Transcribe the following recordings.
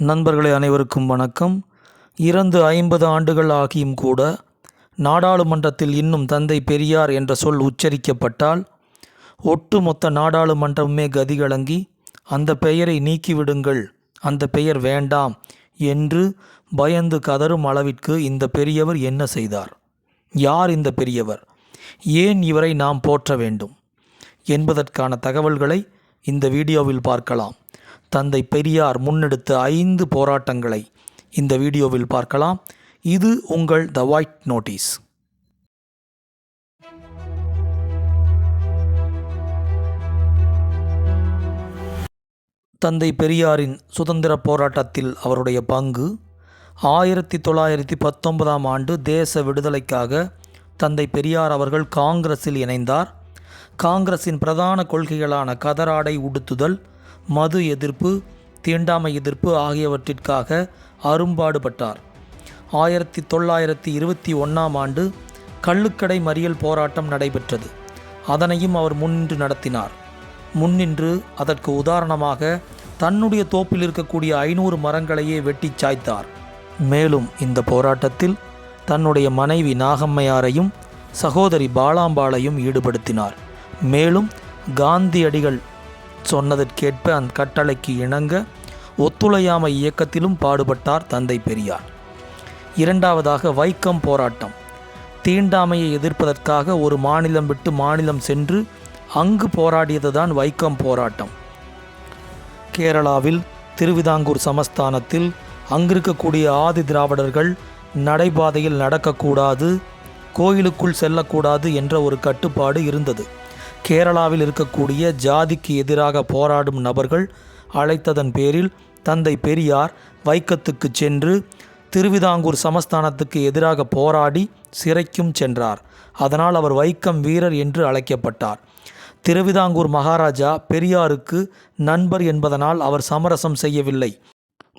நண்பர்களே அனைவருக்கும் வணக்கம். இறந்து ஐம்பது ஆண்டுகள் ஆகியும் கூட நாடாளுமன்றத்தில் இன்னும் தந்தை பெரியார் என்ற சொல் உச்சரிக்கப்பட்டால் ஒட்டுமொத்த நாடாளுமன்றமே கதிகலங்கி அந்த பெயரை நீக்கிவிடுங்கள் அந்த பெயர் வேண்டாம் என்று பயந்து கதறும் அளவிற்கு இந்த பெரியவர் என்ன செய்தார்? யார் இந்த பெரியவர்? ஏன் இவரை நாம் போற்ற வேண்டும்? என்பதற்கான தகவல்களை இந்த வீடியோவில் பார்க்கலாம். தந்தை பெரியார் முன்னெடுத்த ஐந்து போராட்டங்களை இந்த வீடியோவில் பார்க்கலாம். இது உங்கள் த ஒயிட் நோட்டீஸ் தந்தை பெரியாரின் சுதந்திர போராட்டத்தில் அவருடைய பங்கு ஆயிரத்தி தொள்ளாயிரத்தி பத்தொன்பதாம் ஆண்டு தேச விடுதலைக்காக தந்தை பெரியார் அவர்கள் காங்கிரஸில் இணைந்தார். காங்கிரஸின் பிரதான கொள்கைகளான கதராடை உடுத்துதல் மது எதிர்ப்பு தீண்டாமை எதிர்ப்பு ஆகியவற்றிற்காக அரும்பாடுபட்டார். ஆயிரத்தி தொள்ளாயிரத்தி இருபத்தி ஒன்றாம் ஆண்டு கள்ளுக்கடை மறியல் போராட்டம் நடைபெற்றது. அதனையும் அவர் முன்னின்று நடத்தினார். முன்னின்று அதற்கு உதாரணமாக தன்னுடைய தோப்பில் இருக்கக்கூடிய ஐநூறு மரங்களையே வெட்டிச் சாய்த்தார். மேலும் இந்த போராட்டத்தில் தன்னுடைய மனைவி நாகம்மையாரையும் சகோதரி பாலாம்பாளையும் ஈடுபடுத்தினார். மேலும் காந்தியடிகள் சொன்னதற்கேற்ப அந்த கட்டளைக்கு இணங்க ஒத்துழையாமை இயக்கத்திலும் பாடுபட்டார் தந்தை பெரியார். இரண்டாவதாக வைக்கம் போராட்டம். தீண்டாமையை எதிர்ப்பதற்காக ஒரு மாநிலம் விட்டு மாநிலம் சென்று அங்கு போராடியதுதான் வைக்கம் போராட்டம். கேரளாவில் திருவிதாங்கூர் சமஸ்தானத்தில் அங்கிருக்கக்கூடிய ஆதி திராவிடர்கள் நடைபாதையில் நடக்கக்கூடாது கோயிலுக்குள் செல்லக்கூடாது என்ற ஒரு கட்டுப்பாடு இருந்தது. கேரளாவில் இருக்கக்கூடிய ஜாதிக்கு எதிராக போராடும் நபர்கள் அழைத்ததன் பேரில் தந்தை பெரியார் வைக்கத்துக்கு சென்று திருவிதாங்கூர் சமஸ்தானத்துக்கு எதிராக போராடி சிறைக்கும் சென்றார். அதனால் அவர் வைக்கம் வீரர் என்று அழைக்கப்பட்டார். திருவிதாங்கூர் மகாராஜா பெரியாருக்கு நண்பர் என்பதனால் அவர் சமரசம் செய்யவில்லை.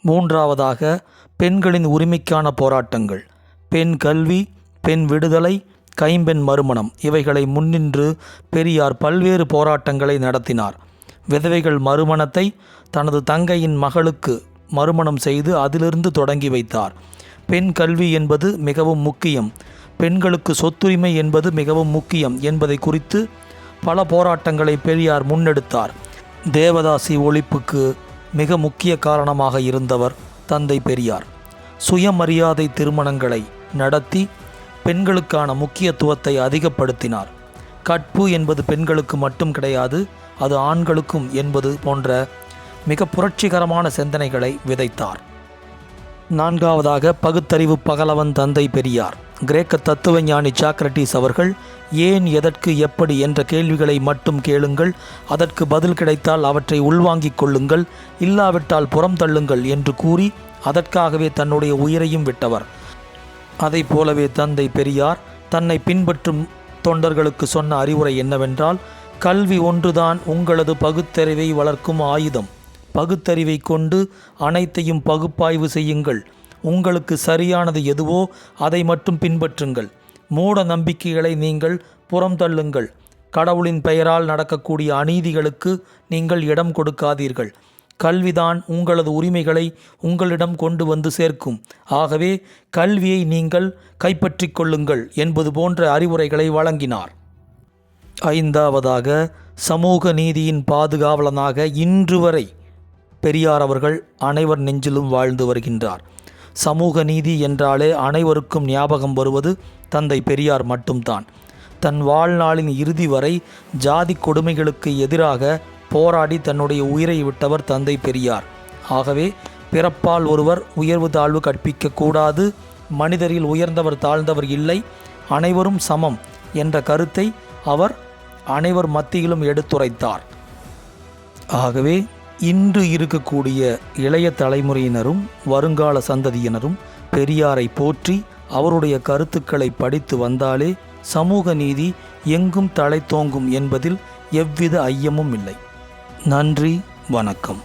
மூன்றாவதாக பெண்களின் உரிமைக்கான போராட்டங்கள். பெண் கல்வி பெண் விடுதலை கைம்பெண் மறுமணம். இவைகளை முன்னின்று பெரியார் பல்வேறு போராட்டங்களை நடத்தினார். விதவைகள் மறுமணத்தை தனது தங்கையின் மகளுக்கு மறுமணம் செய்து அதிலிருந்து தொடங்கி வைத்தார். பெண் கல்வி என்பது மிகவும் முக்கியம். பெண்களுக்கு சொத்துரிமை என்பது மிகவும் முக்கியம் என்பதை குறித்து பல போராட்டங்களை பெரியார் முன்னெடுத்தார். தேவதாசி ஒழிப்புக்கு மிக முக்கிய காரணமாக இருந்தவர் தந்தை பெரியார். சுயமரியாதை திருமணங்களை நடத்தி பெண்களுக்கான முக்கியத்துவத்தை அதிகப்படுத்தினார். கற்பு என்பது பெண்களுக்கு மட்டும் கிடையாது அது ஆண்களுக்கும் என்பது போன்ற மிக புரட்சிகரமான சிந்தனைகளை விதைத்தார். நான்காவதாக பகுத்தறிவு பகலவன் தந்தை பெரியார். கிரேக்க தத்துவஞானி சாக்ரட்டிஸ் அவர்கள் ஏன் எதற்கு எப்படி? என்ற கேள்விகளை மட்டும் கேளுங்கள் அதற்கு பதில் கிடைத்தால் அவற்றை உள்வாங்கிக் கொள்ளுங்கள் இல்லாவிட்டால் புறம் தள்ளுங்கள் என்று கூறி அதற்காகவே தன்னுடைய உயிரையும் விட்டவர். அதை போலவே தந்தை பெரியார் தன்னை பின்பற்றும் தொண்டர்களுக்கு சொன்ன அறிவுரை என்னவென்றால் கல்வி ஒன்றுதான் உங்களது பகுத்தறிவை வளர்க்கும் ஆயுதம். பகுத்தறிவை கொண்டு அனைத்தையும் பகுப்பாய்வு செய்யுங்கள். உங்களுக்கு சரியானது எதுவோ அதை மட்டும் பின்பற்றுங்கள். மூட நம்பிக்கைகளை நீங்கள் புறம் தள்ளுங்கள். கடவுளின் பெயரால் நடக்கக்கூடிய அநீதிகளுக்கு நீங்கள் இடம் கொடுக்காதீர்கள். கல்விதான் உங்களது உரிமைகளை உங்களிடம் கொண்டு வந்து சேர்க்கும். ஆகவே கல்வியை நீங்கள் கைப்பற்றிக் கொள்ளுங்கள் என்பது போன்ற அறிவுரைகளை வழங்கினார். ஐந்தாவதாக சமூக நீதியின் பாதுகாவலனாக இன்று வரை பெரியார் அவர்கள் அனைவர் நெஞ்சிலும் வாழ்ந்து வருகின்றார். சமூக நீதி என்றாலே அனைவருக்கும் ஞாபகம் வருவது தந்தை பெரியார் மட்டும்தான். தன் வாழ்நாளின் இறுதி வரை ஜாதி கொடுமைகளுக்கு எதிராக போராடி தன்னுடைய உயிரை விட்டவர் தந்தை பெரியார். ஆகவே பிறப்பால் ஒருவர் உயர்வு தாழ்வு கற்பிக்க கூடாது மனிதரில் உயர்ந்தவர் தாழ்ந்தவர் இல்லை அனைவரும் சமம் என்ற கருத்தை அவர் அனைவர் மத்தியிலும் எடுத்துரைத்தார். ஆகவே இன்று இருக்கக்கூடிய இளைய தலைமுறையினரும் வருங்கால சந்ததியினரும் பெரியாரை போற்றி அவருடைய கருத்துக்களை படித்து வந்தாலே சமூக நீதி எங்கும் தழைத்தோங்கும் என்பதில் எவ்வித ஐயமும் இல்லை. நன்றி வணக்கம்.